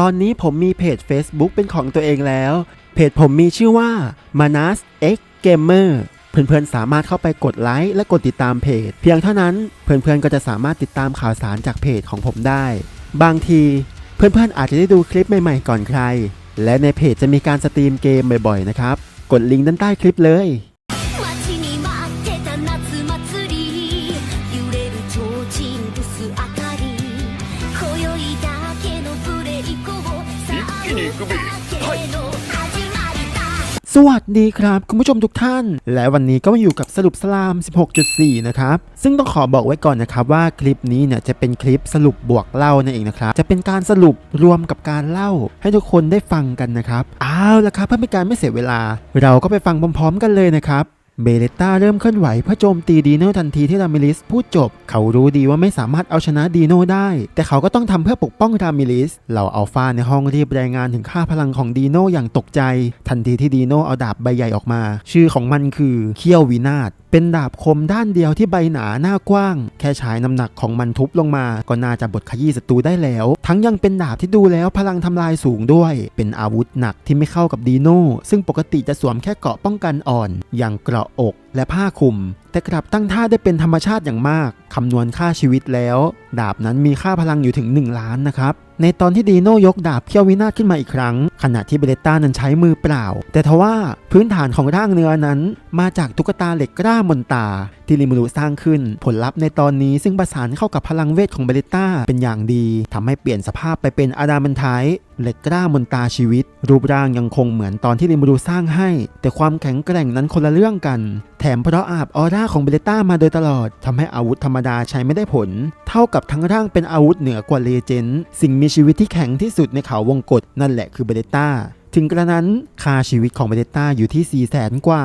ตอนนี้ผมมีเพจ Facebook เป็นของตัวเองแล้ว เพจผมมีชื่อว่า Manas X Gamer เพื่อนๆ สามารถเข้าไปกดไลค์และกดติดตามเพจ เพียงเท่านั้นเพื่อนๆ ก็จะสามารถติดตามข่าวสารจากเพจของผมได้ บางที เพื่อนๆ อาจจะได้ดูคลิปใหม่ๆ ก่อนใคร และในเพจจะมีการสตรีมเกมบ่อยๆ นะครับ กดลิงก์ด้านใต้คลิปเลย สวัสดีครับคุณผู้ชมทุกท่าน และวันนี้ก็มาอยู่กับสรุปสลาม 16.4 นะครับ ซึ่งต้องขอบอกไว้ก่อนนะครับว่าคลิปนี้เนี่ยจะเป็นคลิปสรุปบวกเล่านั่นเองนะครับ จะเป็นการสรุปรวมกับการเล่า ให้ทุกคนได้ฟังกันนะครับเอาละครับเพื่อเป็นการไม่เสียเวลา เราก็ไปฟังพร้อมๆ กันเลยนะครับ เบเลต้าเริ่มเคลื่อนไหวเพื่อโจมตีดีโน่ทันทีที่รามิลิสพูดจบ เขารู้ดีว่าไม่สามารถเอาชนะดีโน่ได้ แต่เขาก็ต้องทำเพื่อปกป้องรามิลิสเหล่าอัลฟาในห้องรีบรายงานถึงค่าพลังของดีโน่อย่างตกใจ ทันทีที่ดีโน่เอาดาบใบใหญ่ออกมา ชื่อของมันคือเคียววินาศ เป็นดาบคมด้านเดียวที่ใบหนาหน้ากว้าง แค่ใช้น้ำหนักของมันทุบลงมา ก็น่าจะบดขยี้ศัตรูได้แล้ว ทั้งยังเป็นดาบที่ดูแล้วพลังทำลายสูงด้วย เป็นอาวุธหนักที่ไม่เข้ากับดีโน่ซึ่งปกติจะสวมแค่เกราะป้องกันอ่อน อย่างเกราะอกและผ้าคลุม แต่กลับตั้งท่าได้เป็นธรรมชาติอย่างมาก คำนวณค่าชีวิตแล้ว ดาบนั้นมีค่าพลังอยู่ถึง 1 ล้านนะครับ ในตอนที่ดีโน่ยกดาบเขี้ยววินาศขึ้นมาอีกครั้ง ขณะที่เบเลต้านั้นใช้มือเปล่า แต่ทว่าพื้นฐานของร่างเนื้อนั้น มาจากตุ๊กตาเหล็กกล้ามนตา ที่ริมูรุสร้างขึ้น ผลลัพธ์ในตอนนี้ซึ่งประสานเข้ากับพลังเวทของเบเลต้าเป็นอย่างดีทำให้เปลี่ยนสภาพไปเป็นอาดามันไทเหล็กกล้ามนตาชีวิต รูปร่างยังคงเหมือนตอนที่ริมูรุสร้างให้ แต่ความแข็งแกร่งนั้นคนละเรื่องกัน แถมเพราะอาบออร่าของเบเลต้ามาโดยตลอดทำให้อาวุธธรรมดาใช้ไม่ได้ผล เท่ากับทั้งร่างเป็นอาวุธเหนือกว่าเลเจนด์สิ่งมีชีวิตที่แข็งที่สุดในเขาวงกฏนั่นแหละคือเบเลต้า ถึงกระนั้นค่าชีวิตของเบเลต้าอยู่ที่ 4 0 0แสนกว่า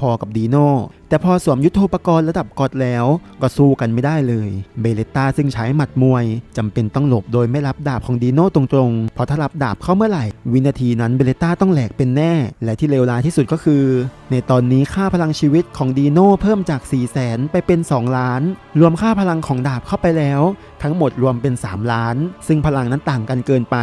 พอๆกับดีโน่แต่พอสวมยุทโธปกรณ์ระดับกอดแล้ว ก็สู้กันไม่ได้เลย เบเลต้าซึ่งใช้หมัดมวยจำเป็นต้องหลบโดยไม่รับดาบของดีโน่ตรงๆ เพราะถ้ารับดาบเข้าเมื่อไหร่ วินาทีนั้นเบเลต้าต้องแหลกเป็นแน่ และที่เลวร้ายที่สุดก็คือ ในตอนนี้ค่าพลังชีวิตของดีโน่เพิ่มจาก 4 0 0แสนไปเป็น 2 ล้าน รวมค่าพลังของดาบเข้าไปแล้ว ทั้งหมดรวมเป็น 3 ล้าน ซึ่งพลังนั้นต่างกันเกินไป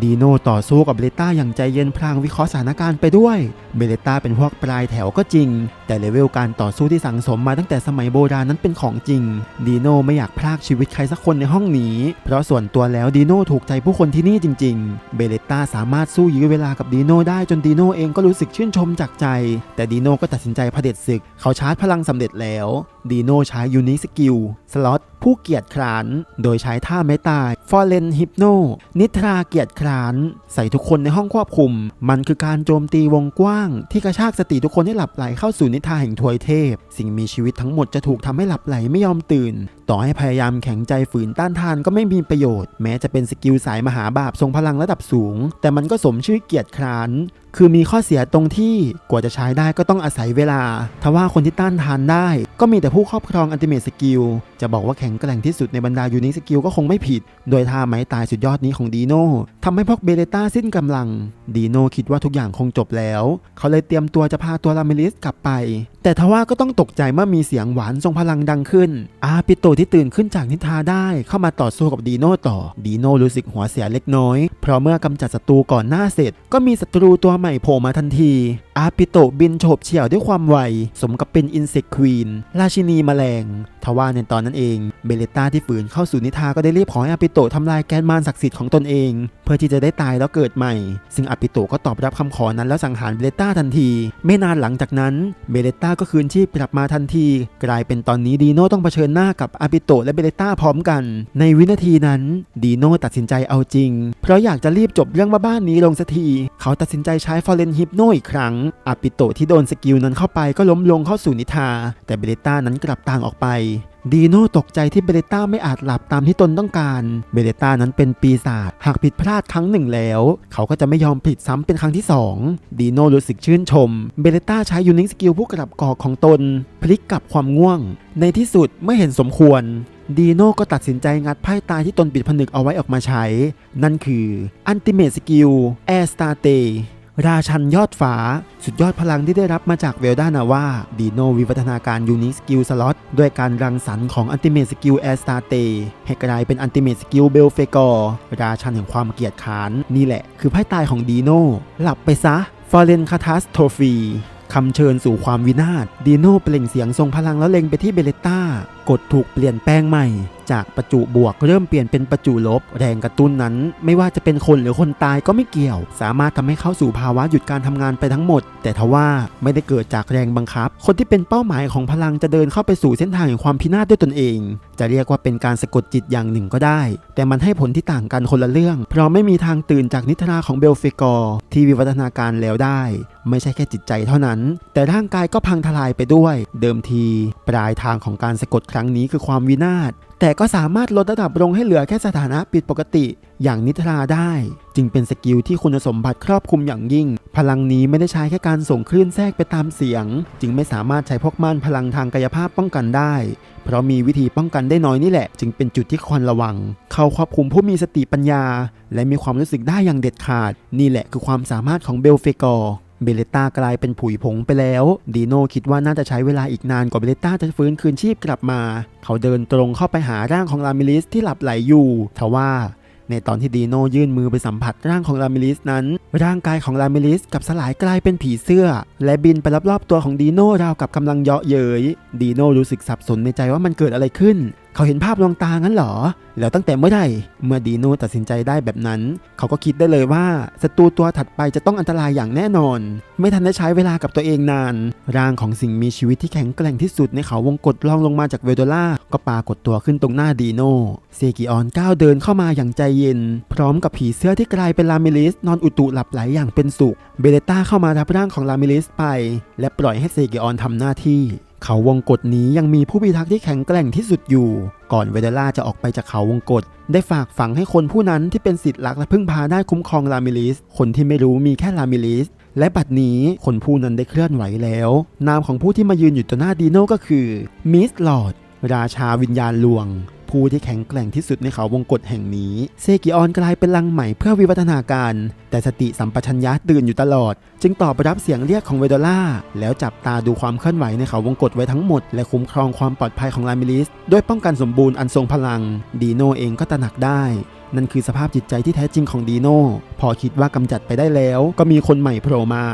ดีโน่ต่อสู้กับเบเลต้าอย่างใจเย็นพลางวิเคราะห์สถานการณ์ไปด้วย เบเลต้าเป็นพวกปลายแถวก็จริง แต่เลเวลการต่อสู้ที่สังสมมาตั้งแต่สมัยโบราณนั้นเป็นของจริง ดีโน่ไม่อยากพรากชีวิตใครสักคนในห้องนี้ เพราะส่วนตัวแล้วดีโน่ถูกใจผู้คนที่นี่จริง ๆ เบเลต้าสามารถสู้ยื้อเวลากับดีโน่ได้จนดีโน่เองก็รู้สึกชื่นชมจากใจ แต่ดีโน่ก็ตัดสินใจเผด็จศึก เขาชาร์จพลังสำเร็จแล้วดีโน่ใช้ยูนิสกิลสล็อตผู้เกียรติคร้าน โดยใช้ท่าไมตายฟอร์เรนฮิปโนนิทราเกียรติคร้าน ใส่ทุกคนในห้องควบคุม มันคือการโจมตีวงกว้าง ที่กระชากสติทุกคนให้หลับไหลเข้าสู่นิท่าแห่งทวยเทพ สิ่งมีชีวิตทั้งหมดจะถูกทำให้หลับไหลไม่ยอมตื่น ต่อให้พยายามแข็งใจฝืนต้านทานก็ไม่มีประโยชน์ แม้จะเป็นสกิลสายมหาบาปทรงพลังระดับสูง แต่มันก็สมชื่อเกียรติคร้าน คือมีข้อเสียตรงที่กว่าจะใช้ได้ก็ต้องอาศัยเวลา ทว่าคนที่ต้านทานได้ ก็มีแต่ผู้ครอบครองอันติเม e สกิล จะบอกว่าแข็งแกร่งที่สุดในบรรดายูนิสกิลก็คงไม่ผิด โดยท่าไม้ตายสุดยอดนี้ของดีโน่ทำให้พวกเบเลต้าสิ้นกำลัง ดีโน่คิดว่าทุกอย่างคงจบแล้ว เขาเลยเตรียมตัวจะพาตัวลาเมลิสกลับไป แต่ทว่าก็ต้องตกใจเมื่อมีเสียงหวานทรงพลังดังขึ้น อาปิโตที่ตื่นขึ้นจากนิทาได้เข้ามาต่อสู้กับดีโน่ต่อ ดีโน่รู้สึกหัวเสียเล็กน้อย เพราะเมื่อกำจัดศัตรูก่อนหน้าเสร็จ ก็มีศัตรูตัวใหม่โผล่มาทันที อาปิโตบินโฉบเฉี่ยวด้วยความไว สมกับเป็นอินเสกควีน ราชินีแมลง ทว่าในตอนนั้นเอง เบเลต้าที่ฝืนเข้าสู่นิทาก็ได้รีบขอให้อาปิโตทำลายแกนมารศักดิ์สิทธิ์ของตนเอง เพื่อที่จะได้ตายแล้วเกิดใหม่ ซึ่งอาปิโตก็ตอบรับคำขอนั้นแล้วสังหารเบเลต้าทันที ไม่นานหลังจากนั้น เบเลต้าก็คืนชีพกลับมาทันที กลายเป็นตอนนี้ดีโน่ต้องเผชิญหน้ากับอาปิโตและเบเลต้าพร้อมกัน ในวินาทีนั้นดีโน่ตัดสินใจเอาจริง เพราะอยากจะรีบจบเรื่องบ้านๆนี้ลงสักที เขาตัดสินใจใช้ฟอร์เรนฮิปโนอีกครั้งอาปิโตที่โดนสกิลนั้นเข้าไปก็ล้มลงเข้าสู่นิทา แต่เบเลต้านั้นกลับต่างออกไปดีโน่ตกใจที่เบเลต้าไม่อาจหลับตามที่ตนต้องการ เบเลต้านั้นเป็นปีศาจ หากผิดพลาดครั้งหนึ่งแล้ว เขาก็จะไม่ยอมผิดซ้ำเป็นครั้งที่สองดีโน่รู้สึกชื่นชม เบเลต้าใช้ยูนิคสกิลผู้กลับกอกของตน พลิกกลับความง่วง ในที่สุดเมื่อเห็นสมควร ดีโน่ก็ตัดสินใจงัดไพ่ตายที่ตนปิดผนึกเอาไว้ออกมาใช้ นั่นคืออันติเม e สกิลแอร์สตาเต ราชันยอดฟ้าสุดยอดพลังที่ได้รับมาจากเวลดานาว่าดีโนวิวัฒนาการยูนิสกิลสล็อตด้วยการรังสรรค์ของอันติเม e สกิลแอสตาเตให้กลายเป็นอันติเม e สกิลเบลเฟกอร์ราชันแห่งความเกียจค้านนี่แหละ คือไพ่ตายของดีโนหลับไปซะฟอร์เรนคาทัสโทฟีคำเชิญสู่ความวินาศดีโนเปล่งเสียงทรงพลังแล้วเล็งไปที่เบเลต้ากดถูกเปลี่ยนแปลงใหม่ จากประจุบวกเริ่มเปลี่ยนเป็นประจุลบ แรงกระตุ้นนั้น ไม่ว่าจะเป็นคนหรือคนตายก็ไม่เกี่ยว สามารถทำให้เข้าสู่ภาวะหยุดการทำงานไปทั้งหมด แต่ทว่าไม่ได้เกิดจากแรงบังคับ คนที่เป็นเป้าหมายของพลังจะเดินเข้าไปสู่เส้นทางแห่งความพินาศด้วยตนเอง จะเรียกว่าเป็นการสะกดจิตอย่างหนึ่งก็ได้ แต่มันให้ผลที่ต่างกันคนละเรื่อง เพราะไม่มีทางตื่นจากนิทราของเบลเฟกอร์ที่วิวัฒนาการแล้วได้ ไม่ใช่แค่จิตใจเท่านั้น แต่ร่างกายก็พังทลายไปด้วย เดิมที ปลายทางของการสะกดครั้งนี้คือความวินาศ แต่ก็สามารถลดระดับลงให้เหลือแค่สถานะผิดปกติ อย่างนิทราได้ จึงเป็นสกิลที่คุณสมบัติครอบคลุมอย่างยิ่ง พลังนี้ไม่ได้ใช้แค่การส่งคลื่นแทรกไปตามเสียง จึงไม่สามารถใช้พวกม่านพลังทางกายภาพป้องกันได้ เพราะมีวิธีป้องกันได้น้อยนี่แหละ จึงเป็นจุดที่ควรระวัง เขาควบคุมผู้มีสติปัญญา และมีความรู้สึกได้อย่างเด็ดขาด นี่แหละคือความสามารถของเบลเฟกอร์ เบเลต้ากลายเป็นผุยผงไปแล้ว ดีโน่คิดว่าน่าจะใช้เวลาอีกนานกว่าเบเลต้าจะฟื้นคืนชีพกลับมา เขาเดินตรงเข้าไปหาร่างของลามิลิสที่หลับไหลอยู่ทว่าในตอนที่ดีโน่ยื่นมือไปสัมผัสร่างของลามิลิสนั้น ร่างกายของลามิลิสกับสลายกลายเป็นผีเสื้อ และบินไปรอบๆตัวของดีโน่ราวกับกำลังเยาะเย้ยดีโน่รู้สึกสับสนในใจว่ามันเกิดอะไรขึ้น เขาเห็นภาพลวงตางั้นเหรอ แล้วตั้งแต่เมื่อไหร่เมื่อดีโนตัดสินใจได้แบบนั้น เขาก็คิดได้เลยว่าศัตรูตัวถัดไปจะต้องอันตรายอย่างแน่นอน ไม่ทันได้ใช้เวลากับตัวเองนาน ร่างของสิ่งมีชีวิตที่แข็งแกร่งที่สุดในเขาวงกตล่องลงมาจากเวโดล่าก็ปรากฏตัวขึ้นตรงหน้าดีโนเซกิออนก้าวเดินเข้ามาอย่างใจเย็น พร้อมกับผีเสื้อที่กลายเป็นลามิลิส นอนอุตุหลับไหลอย่างเป็นสุข เบเลต้าเข้ามารับร่างของลามิลิสไป และปล่อยให้เซกิออนทำหน้าที่ เขาวงกฏนี้ยังมีผู้พิทักษ์ที่แข็งแกร่งที่สุดอยู่ ก่อนเวเดล่าจะออกไปจากเขาวงกฏได้ฝากฝังให้คนผู้นั้นที่เป็นสิทธิ์รักและพึ่งพาได้คุ้มครองลามิลิส คนที่ไม่รู้มีแค่ลามิลิส และบัดนี้คนผู้นั้นได้เคลื่อนไหวแล้ว นามของผู้ที่มายืนอยู่ต่อหน้าดีโน่ก็คือมิสลอดราชาวิญญาณลวง ผู้ที่แข็งแกร่งที่สุดในเขาวงกฏแห่งนี้เซกิออนกลายเป็นลังใหม่เพื่อวิวัฒนาการ แต่สติสัมปชัญญะตื่นอยู่ตลอด จึงตอบรับเสียงเรียกของเวโดล่า แล้วจับตาดูความเคลื่อนไหวในเขาวงกฏไว้ทั้งหมด และคุ้มครองความปลอดภัยของลามิลิสด้วยป้องกันสมบูรณ์อันทรงพลัง ดีโนเองก็ตระหนักได้นั่นคือสภาพจิตใจที่แท้จริงของดีโน่พอคิดว่ากำจัดไปได้แล้ว ก็มีคนใหม่โผล่มา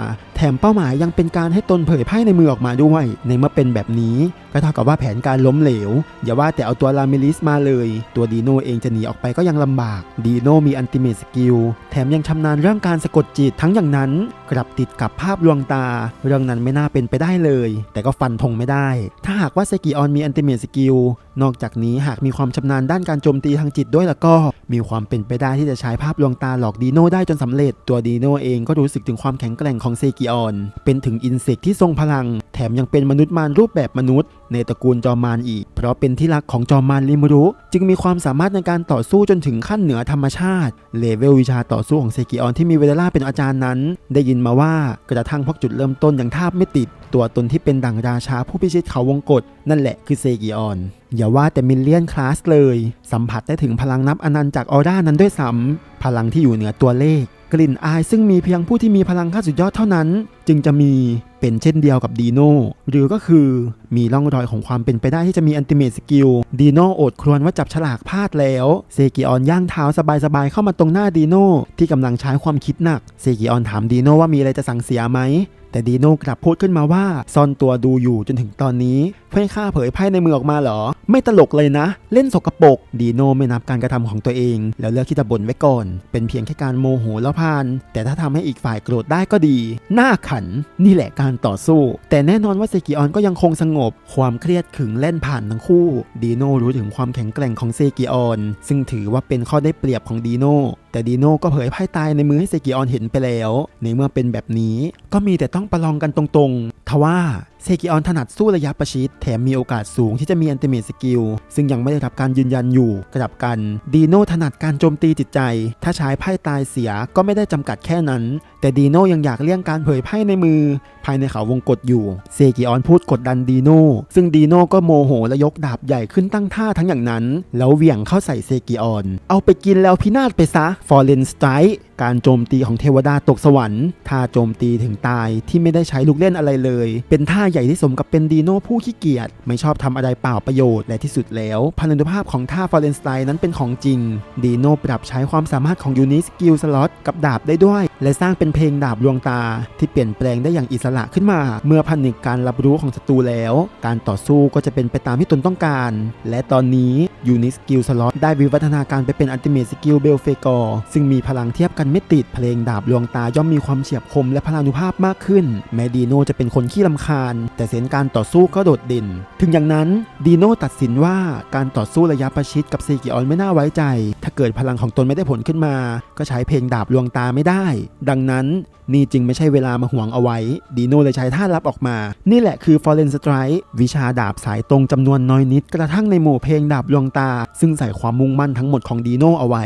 แถมเป้าหมายยังเป็นการให้ตนเผยไพ่ในมือออกมาด้วย ในเมื่อเป็นแบบนี้ ก็เท่ากับว่าแผนการล้มเหลว อย่าว่าแต่เอาตัวลามิลิสมาเลย ตัวดีโนเองจะหนีออกไปก็ยังลำบาก ดีโนมีอันติเม e สกิล แถมยังชำนาญเรื่องการสะกดจิตทั้งอย่างนั้น กลับติดกับภาพลวงตา เรื่องนั้นไม่น่าเป็นไปได้เลย แต่ก็ฟันธงไม่ได้ ถ้าหากว่าเซกิออนมีอันติเม e สกิลนอกจากนี้หากมีความชำนาญด้านการโจมตีทางจิตด้วยแล้วก็มีความเป็นไปได้ที่จะใช้ภาพลวงตาหลอกดีโน่ได้จนสำเร็จ ตัวดีโน่เองก็รู้สึกถึงความแข็งแกร่งของเซกิออน เป็นถึงอินเสกที่ทรงพลัง แถมยังเป็นมนุษย์มารรูปแบบมนุษย์ ในตระกูลจอมมารอีก เพราะเป็นที่รักของจอมมารลิมรุจึงมีความสามารถในการต่อสู้จนถึงขั้นเหนือธรรมชาติ เลเวลวิชาต่อสู้ของเซกิออนที่มีเวเดล่าเป็นอาจารย์นั้น ได้ยินมาว่ากระทั่งพวกจุดเริ่มต้นยังทาบไม่ติด ตัวตนที่เป็นดั่งราชาผู้พิชิตเขาวงกฏนั่นแหละคือเซกิออนอย่าว่าแต่มิลเลียนคลาสเลย สัมผัสได้ถึงพลังนับอนันต์จากออร่านั้นด้วยซ้ำพลังที่อยู่เหนือตัวเลข กลิ่นอายซึ่งมีเพียงผู้ที่มีพลังขั้นสุดยอดเท่านั้น จึงจะมีเป็นเช่นเดียวกับดีโน่หรือก็คือมีร่องรอยของความเป็นไปได้ที่จะมีอันติเมตสกิลดีโน่อดครวญว่าจับฉลากพลาดแล้วเซกิออนย่างเท้าสบายๆเข้ามาตรงหน้าดีโน่ที่กำลังใช้ความคิดหนักเซกิออนถามดีโน่ว่ามีอะไรจะสั่งเสียไหม แต่ดีโน่กลับพูดขึ้นมาว่าซ่อนตัวดูอยู่จนถึงตอนนี้เพื่อให้ข้าเผยไพ่ในมือออกมาเหรอ ไม่ตลกเลยนะ เล่นสกปรกดีโน่ไม่นับการกระทำของตัวเอง แล้วเลือกที่จะบ่นไว้ก่อน เป็นเพียงแค่การโมโหแล้วพาน แต่ถ้าทำให้อีกฝ่ายโกรธได้ก็ดี หน้าขัน นี่แหละการต่อสู้ แต่แน่นอนว่าเซกิออนก็ยังคงสงบ ความเครียดขึงเล่นผ่านทั้งคู่ ดีโน่รู้ถึงความแข็งแกร่งของเซกิออน ซึ่งถือว่าเป็นข้อได้เปรียบของดีโน่แต่ดีโน่ก็เผยไพ่ตายในมือให้เซกิออนเห็นไปแล้ว ในเมื่อเป็นแบบนี้ก็มีแต่ต้องประลองกันตรงๆ ทว่าเซกิออนถนัดสู้ระยะประชิดแถมมีโอกาสสูงที่จะมีอันติเม e สกิลซึ่งยังไม่ได้รับการยืนยันอยู่กลับกันดีโน่ถนัดการโจมตีจิตใจ ถ้าใช้ไพ่ตายเสียก็ไม่ได้จำกัดแค่นั้น แต่ดีโน่ยังอยากเลี่ยงการเผยไพ่ในมือ ภายในเขาวงกฏอยู่ เซกิออนพูดกดดันดีโน่ซึ่งดีโน่ก็โมโหและยกดาบใหญ่ขึ้นตั้งท่าทั้งอย่างนั้น แล้วเหวี่ยงเข้าใส่เซกิออน เอาไปกินแล้วพินาศไปซะฟอร์เรนสไตร์ การโจมตีของเทวดาตกสวรรค์ท่าโจมตีถึงตายที่ไม่ได้ใช้ลูกเล่นอะไรเลย เป็นท่าใหญ่ที่สมกับเป็นดีโน่ผู้ขี้เกียจไม่ชอบทำอะไรเปล่าประโยชน์และที่สุดแล้วพันุภาพของท่าฟอร์เรนสไตน์นั้นเป็นของจริง ดีโน่ปรับใช้ความสามารถของยูนิสกิลสล็อตกับดาบได้ด้วย และสร้างเป็นเพลงดาบลวงตา ที่เปลี่ยนแปลงได้อย่างอิสระขึ้นมา เมื่อพันนึกการรับรู้ของศัตรูแล้ว การต่อสู้ก็จะเป็นไปตามที่ตนต้องการ และตอนนี้ยูนิสกิลสล็อตได้วิวัฒนาการไปเป็นอัลติเม e สกิลเบลเฟกอร์ซึ่งมีพลังเทียบกันไม่ติดเพลงดาบลวงตาย่อมมีความเฉียบคมและพลานุภาพมากขึ้น แม้ดีโน่จะเป็นคนขี้ลำคาญ แต่เซนการต่อสู้ก็โดดเด่น ถึงอย่างนั้นดีโน่ตัดสินว่าการต่อสู้ระยะประชิดกับเซกิออนไม่น่าไว้ใจ ถ้าเกิดพลังของตนไม่ได้ผลขึ้นมา ก็ใช้เพลงดาบลวงตาไม่ได้ ดังนั้นนี่จึงไม่ใช่เวลามาห่วงเอาไว้ ดีโน่เลยใช้ท่าลับออกมา นี่แหละคือ Fallen Strike วิชาดาบสายตรงจำนวนน้อยนิด กระทั่งในหมู่เพลงดาบลวงตา ซึ่งใส่ความมุ่งมั่นทั้งหมดของดีโน่เอาไว้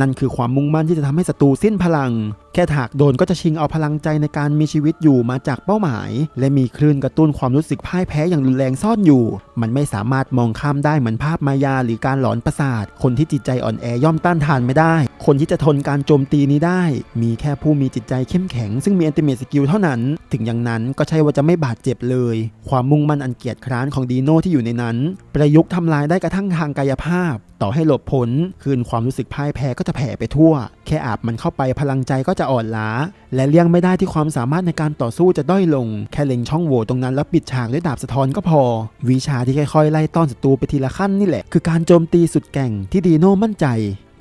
นั่นคือความมุ่งมั่นที่จะทำให้ศัตรูสิ้นพลัง แค่ถากโดนก็จะชิงเอาพลังใจในการมีชีวิตอยู่มาจากเป้าหมาย และมีคลื่นกระตุ้นความรู้สึกพ่ายแพ้อย่างรุนแรงซ่อนอยู่ มันไม่สามารถมองข้ามได้เหมือนภาพมายาหรือการหลอนประสาท คนที่จิตใจอ่อนแอย่อมต้านทานไม่ได้ คนที่จะทนการโจมตีนี้ได้ มีแค่ผู้มีจิตใจเข้มแข็งซึ่งมีอันติเมตสกิลเท่านั้น ถึงอย่างนั้นก็ใช่ว่าจะไม่บาดเจ็บเลย ความมุ่งมั่นอันเกียจคร้านของดีโน่ที่อยู่ในนั้น ประยุกต์ทำลายได้กระทั่งทางกายภาพ ต่อให้หลบพ้นคืนความรู้สึกพ่ายแพ้ก็จะแผ่ไปทั่ว แค่อาบมันเข้าไปพลังใจก็จะอ่อนล้า และเลี่ยงไม่ได้ที่ความสามารถในการต่อสู้จะด้อยลง แค่เล็งช่องโหว่ตรงนั้นแล้วปิดฉากด้วยดาบสะท้อนก็พอ วิชาที่ค่อยๆไล่ต้อนศัตรูไปทีละขั้นนี่แหละ คือการโจมตีสุดแก่งที่ดีโน่มั่นใจ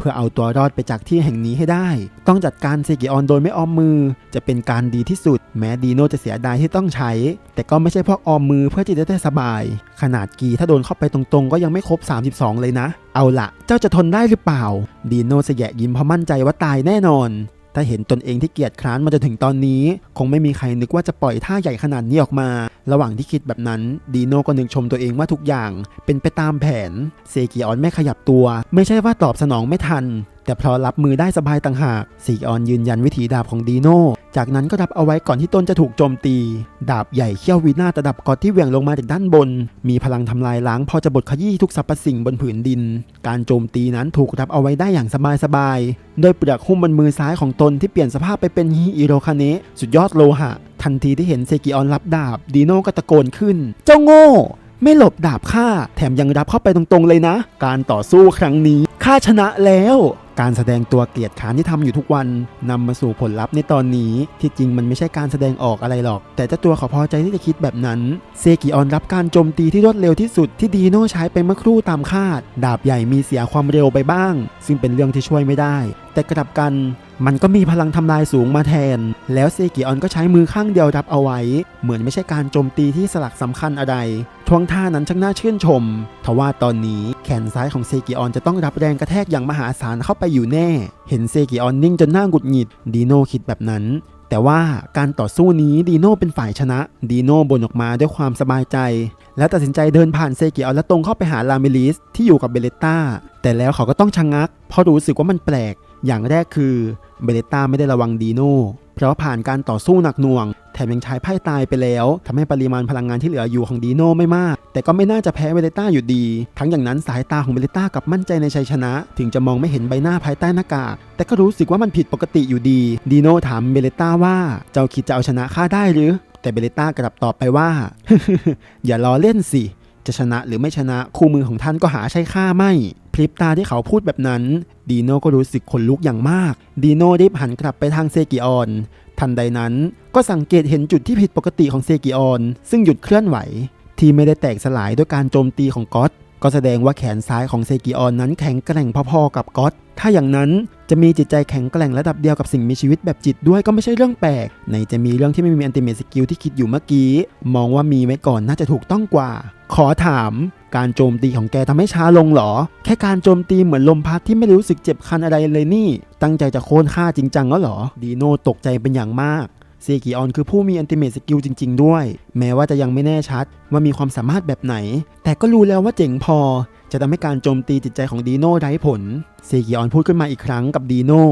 พื่อเอาตัวรอดไปจากที่แห่งนี้ให้ได้ ต้องจัดการเซกิออนโดยไม่ออมมือ จะเป็นการดีที่สุด แม้ดีโนจะเสียดายที่ต้องใช้ แต่ก็ไม่ใช่เพราะออมมือเพื่อที่จะได้สบาย ขนาดกีถ้าโดนเข้าไปตรงๆ ก็ยังไม่ครบ 32 เลยนะ เอาละเจ้าจะทนได้หรือเปล่า ดีโนเสยะยิ้มเพราะมั่นใจว่าตายแน่นอน ถ้าเห็นตนเองที่เกียจคร้านมาจนถึงตอนนี้ คงไม่มีใครนึกว่าจะปล่อยท่าใหญ่ขนาดนี้ออกมา ระหว่างที่คิดแบบนั้นดีโน่ก็นึกชมตัวเองว่าทุกอย่าง เป็นไปตามแผนเซกิออนไม่ขยับตัว ไม่ใช่ว่าตอบสนองไม่ทันแต่พราะรับมือได้สบายต่างหากเซกิออนยืนยันวิถีดาบของดีโน่จากนั้นก็รับเอาไว้ก่อนที่ตนจะถูกโจมตี ดาบใหญ่เขี้ยววินาศระดับกอดที่เหวี่ยงลงมาจากด้านบน มีพลังทำลายล้างพอจะบดขยี้ทุกสรรพสิ่งบนผืนดิน การโจมตีนั้นถูกรับเอาไว้ได้อย่างสบายๆโดยเปลือกหุ้มบนมือซ้ายของตนที่เปลี่ยนสภาพไปเป็นฮิอิโรคาเนะสุดยอดโลหะ ทันทีที่เห็นเซกิออนรับดาบ ดีโน่ก็ตะโกนขึ้น เจ้าโง่ไม่หลบดาบข้าแถมยังรับเข้าไปตรงๆเลยนะ การต่อสู้ครั้งนี้ข้าชนะแล้ว การแสดงตัวเกลียดขานที่ทำอยู่ทุกวันนำมาสู่ผลลัพธ์ในตอนนี้ ที่จริงมันไม่ใช่การแสดงออกอะไรหรอก แต่เจ้าตัวเขาพอใจที่จะคิดแบบนั้น เซกิออนรับการโจมตีที่รวดเร็วที่สุดที่ดีโน่ใช้ไปเมื่อครู่ตามคาด ดาบใหญ่มีเสียความเร็วไปบ้าง ซึ่งเป็นเรื่องที่ช่วยไม่ได้ แต่กลับกัน มันก็มีพลังทำลายสูงมาแทน แล้วเซกิออนก็ใช้มือข้างเดียวรับเอาไว้ เหมือนไม่ใช่การโจมตีที่สลักสำคัญอะไรท่วงท่านั้นช่างน่าชื่นชม ทว่าตอนนี้แขนซ้ายของเซกิออนจะต้องรับแรงกระแทกอย่างมหาศาลเข้าไปอยู่แน่ เห็นเซกิออนนิ่งจนหน้าหงุดหงิด ดีโน่คิดแบบนั้นแต่ว่าการต่อสู้นี้ดีโน่เป็นฝ่ายชนะ ดีโน่บ่นออกมาด้วยความสบายใจ และตัดสินใจเดินผ่านเซกิออนและตรงเข้าไปหาลาเมลิสที่อยู่กับเบเลต้าแต่แล้วเขาก็ต้องชะงงัก เพราะรู้สึกว่ามันแปลก อย่างแรกคือเบเลต้าไม่ได้ระวังดีโน่เพราะผ่านการต่อสู้หนักหน่วง แถมยังใช้ไพ่ตายไปแล้วทำให้ปริมาณพลังงานที่เหลืออยู่ของดีโน่ไม่มาก แต่ก็ไม่น่าจะแพ้เบเลต้าอยู่ดี ทั้งอย่างนั้นสายตาของเบเลต้ากับมั่นใจในชัยชนะ ถึงจะมองไม่เห็นใบหน้าภายใต้หน้ากาก แต่ก็รู้สึกว่ามันผิดปกติอยู่ดี ดีโน่ถามเบเลต้าว่า เจ้าคิดจะเอาชนะข้าได้หรือ แต่เบเลต้ากลับตอบไปว่า อย่าล้อเล่นสิ จะชนะหรือไม่ชนะคู่มือของท่านก็หาใช่ข้าไม่ พริบตาที่เขาพูดแบบนั้นดีโน่ก็รู้สึกขนลุกอย่างมากดีโน่รีบหันกลับไปทางเซกิออนทันใดนั้นก็สังเกตเห็นจุดที่ผิดปกติของเซกิออน ซึ่งหยุดเคลื่อนไหว ที่ไม่ได้แตกสลายด้วยการโจมตีของก๊อตก็แสดงว่าแขนซ้ายของเซกิออนนั้นแข็งแกร่งพอๆกับก๊อตถ้าอย่างนั้น จะมีจิตใจแข็งแกร่งระดับเดียวกับสิ่งมีชีวิตแบบจิตด้วยก็ไม่ใช่เรื่องแปลกในจะมีเรื่องที่ไม่มีอันติเมตสกิลที่คิดอยู่เมื่อกี้ มองว่ามีไว้ก่อนน่าจะถูกต้องกว่า ขอถาม การโจมตีของแกทำให้ช้าลงเหรอ แค่การโจมตีเหมือนลมพัดที่ไม่รู้สึกเจ็บคันอะไรเลยนี่ ตั้งใจจะโค่นฆ่าจริงจังแล้วหรอ ดีโน่ตกใจเป็นอย่างมากเซกิออนคือผู้มีอันติเมตสกิลจริง ๆ ด้วย แม้ว่าจะยังไม่แน่ชัดว่ามีความสามารถแบบไหน แต่ก็รู้แล้วว่าเจ๋งพอ จะทำให้การโจมตีจิตใจของดีโน่ไร้ผล เซกิออนพูดขึ้นมาอีกครั้งกับดีโน่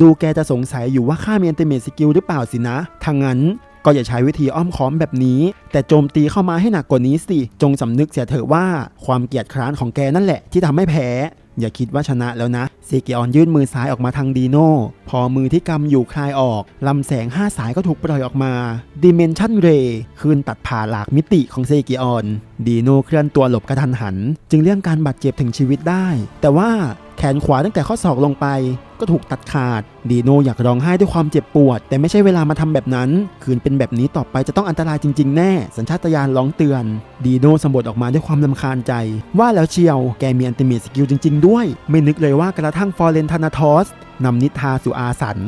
ดูแกจะสงสัยอยู่ว่าข้ามีอันติเมตสกิลหรือเปล่าสินะ ทางนั้นก็อย่าใช้วิธีอ้อมค้อมแบบนี้ แต่โจมตีเข้ามาให้หนักกว่านี้สิ จงสำนึกเสียเถอะว่าความเกียดคร้านของแกนั่นแหละที่ทำให้แพ้ อย่าคิดว่าชนะแล้วนะเซกิออนยื่นมือซ้ายออกมาทางดีโน่ พอมือที่กำอยู่คลายออกลำแสง5สายก็ถูกปล่อยออกมาดิเมนชันเรย์คืนตัดผ่าหลากมิติของเซกิออน ดีโน่เคลื่อนตัวหลบกระทันหัน จึงเลี่ยงการบาดเจ็บถึงชีวิตได้ แต่ว่า แขนขวาตั้งแต่ข้อศอกลงไปก็ถูกตัดขาด ดีโนอยากร้องไห้ด้วยความเจ็บปวด แต่ไม่ใช่เวลามาทำแบบนั้น คืนเป็นแบบนี้ต่อไปจะต้องอันตรายจริง ๆ แน่ สัญชาตญาณร้องเตือน ดีโน่สมบทออกมาด้วยความลำคาญใจ ว่าแล้วเชียว แกมีอันติเมตสกิลจริง ๆ ด้วย ไม่นึกเลยว่ากระทั่งฟอร์เรนทานาทอสนำนิทาสุอาสัน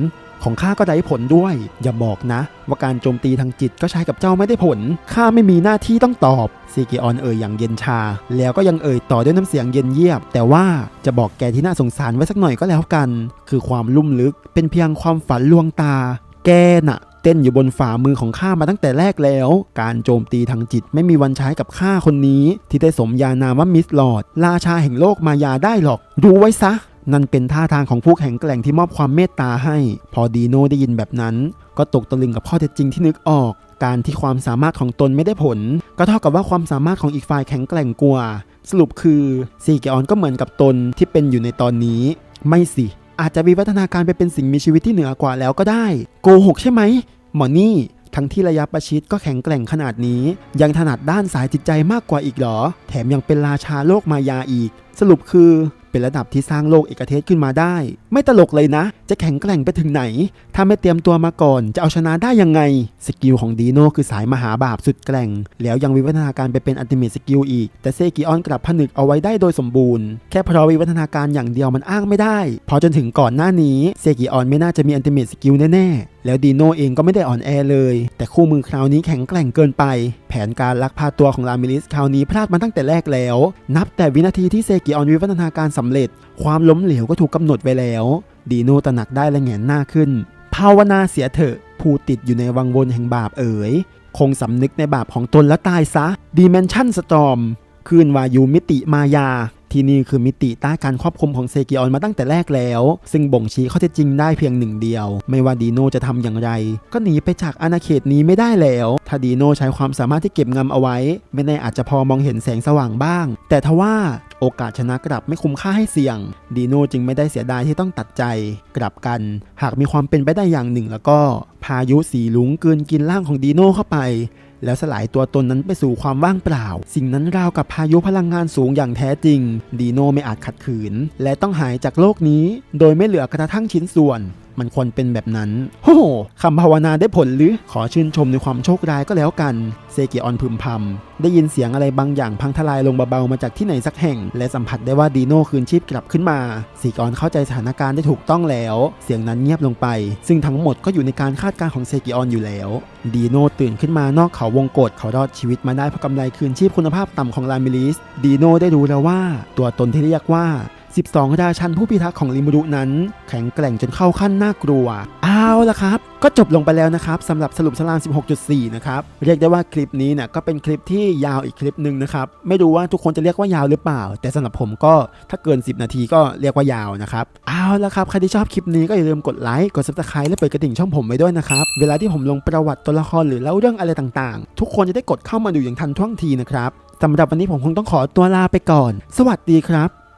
ของข้าก็ได้ผลด้วย อย่าบอกนะ ว่าการโจมตีทางจิตก็ใช้กับเจ้าไม่ได้ผลข้าไม่มีหน้าที่ต้องตอบซีกิออนเอ่ยอย่างเย็นชา แล้วก็ยังเอ่ยต่อด้วยน้ำเสียงเย็นเยียบ แต่ว่าจะบอกแกที่น่าสงสารไว้สักหน่อยก็แล้วกัน คือความลุ่มลึกเป็นเพียงความฝันลวงตา แกน่ะเต้นอยู่บนฝ่ามือของข้ามาตั้งแต่แรกแล้ว การโจมตีทางจิตไม่มีวันใช้กับข้าคนนี้ ที่ได้สมญานามว่ามิสลอดราชาแห่งโลกมายาได้หรอก รู้ไว้ซะ นั่นเป็นท่าทางของผู้แข็งแกร่งที่มอบความเมตตาให้ พอดีโน่ได้ยินแบบนั้น ก็ตกตะลึงกับข้อเท็จจริงที่นึกออก การที่ความสามารถของตนไม่ได้ผล ก็เท่ากับว่าความสามารถของอีกฝ่ายแข็งแกร่งกว่า สรุปคือซีเกออนก็เหมือนกับตนที่เป็นอยู่ในตอนนี้ ไม่สิ อาจจะวิวัฒนาการไปเป็นสิ่งมีชีวิตที่เหนือกว่าแล้วก็ได้ โกหกใช่ไหมหมอนี่ทั้งที่ระยะประชิดก็แข็งแกร่งขนาดนี้ ยังถนัดด้านสายจิตใจมากกว่าอีกเหรอ แถมยังเป็นราชาโลกมายาอีก สรุปคือ เป็นระดับที่สร้างโลกเอกเทศขึ้นมาได้ไม่ตลกเลยนะ จะแข็งแกร่งไปถึงไหน ถ้าไม่เตรียมตัวมาก่อน จะเอาชนะได้ยังไง สกิลของดีโน่คือสายมหาบาปสุดแกร่ง แล้วยังวิวัฒนาการไปเป็นอัลติเมทสกิลอีก แต่เซกิออนกลับผนึกเอาไว้ได้โดยสมบูรณ์ แค่เพราะวิวัฒนาการอย่างเดียวมันอ้างไม่ได้ พอจนถึงก่อนหน้านี้เซกิออนไม่น่าจะมีอัลติเมทสกิลแน่ๆ แล้วดีโน่เองก็ไม่ได้อ่อนแอเลย แต่คู่มือคราวนี้แข็งแกร่งเกินไป แผนการลักพาตัวของลามิลิสคราวนี้พลาดมาตั้งแต่แรกแล้ว นับแต่วินาทีที่เซกิออนวิวัฒนาการสำเร็จ ความล้มเหลวก็ถูกกำหนดไว้แล้ว ดีโนตระหนักได้และแงนหน้าขึ้น ภาวนาเสียเถอะ ผู้ติดอยู่ในวังวนแห่งบาปเอ๋ย คงสำนึกในบาปของตนและตายซะ Dimension Storm คืนวายุมิติมายา ที่นี่คือมิติใต้การควบคุมของเซกิออนมาตั้งแต่แรกแล้ว ซึ่งบ่งชี้ข้อเท็จจริงได้เพียงหนึ่งเดียว ไม่ว่าดีโนจะทำอย่างไร ก็หนีไปจากอาณาเขตนี้ไม่ได้แล้ว ถ้าดีโนใช้ความสามารถที่เก็บงำเอาไว้ ไม่แน่อาจจะพอมองเห็นแสงสว่างบ้าง แต่ทว่าโอกาสชนะกลับไม่คุ้มค่าให้เสี่ยง ดีโนจึงไม่ได้เสียดายที่ต้องตัดใจ กลับกัน หากมีความเป็นไปได้อย่างหนึ่งแล้วก็ พายุสีลุงกลืนกินร่างของดีโนเข้าไป แล้วสลายตัวตนนั้นไปสู่ความว่างเปล่า สิ่งนั้นราวกับพายุพลังงานสูงอย่างแท้จริง ดีโนไม่อาจขัดขืน และต้องหายจากโลกนี้ โดยไม่เหลือกระทั่งชิ้นส่วน มันควรเป็นแบบนั้นโอ้โหคำภาวนาได้ผลหรือขอชื่นชมในความโชคร้ายก็แล้วกัน เซเกออนพึมพำได้ยินเสียงอะไรบางอย่างพังทลายลงเบาๆมาจากที่ไหนสักแห่ง และสัมผัสได้ว่าดีโน่คืนชีพกลับขึ้นมาซีกออนเข้าใจสถานการณ์ได้ถูกต้องแล้ว เสียงนั้นเงียบลงไป ซึ่งทั้งหมดก็อยู่ในการคาดการณ์ของเซกิออนอยู่แล้ว ดีโน่ตื่นขึ้นมานอกเขาวงกฏเขารอดชีวิตมาได้เพราะกำไรคืนชีพคุณภาพต่ำของลามิลิส ดีโน่ได้รู้แล้วว่า ตัวตนที่เรียกว่า 12 ราชันผู้พิทักษ์ของลิมูรุนั้น แข็งแกร่งจนเข้าขั้นน่ากลัวเอาละครับ ก็จบลงไปแล้วนะครับสำหรับสรุปสลาม16.4 นะครับ เรียกได้ว่าคลิปนี้เนี่ยก็เป็นคลิปที่ยาวอีกคลิปหนึ่งนะครับ ไม่รู้ว่าทุกคนจะเรียกว่ายาวหรือเปล่า แต่สำหรับผมก็ถ้าเกิน 10 นาทีก็เรียกว่ายาวนะครับเอาละครับใครที่ชอบคลิปนี้ก็อย่าลืมกดไลค์กด subscribe และเปิดกระดิ่งช่องผมไว้ด้วยนะครับเวลาที่ผมลงประวัติตัวละครหรือเล่าเรื่องอะไรต่างๆ ทุกคนจะได้กดเข้ามาดูอย่างทันท่วงทีนะครับสำหรับวันนี้ผมคงต้องขอตัวลาไปก่อน สวัสดีครับ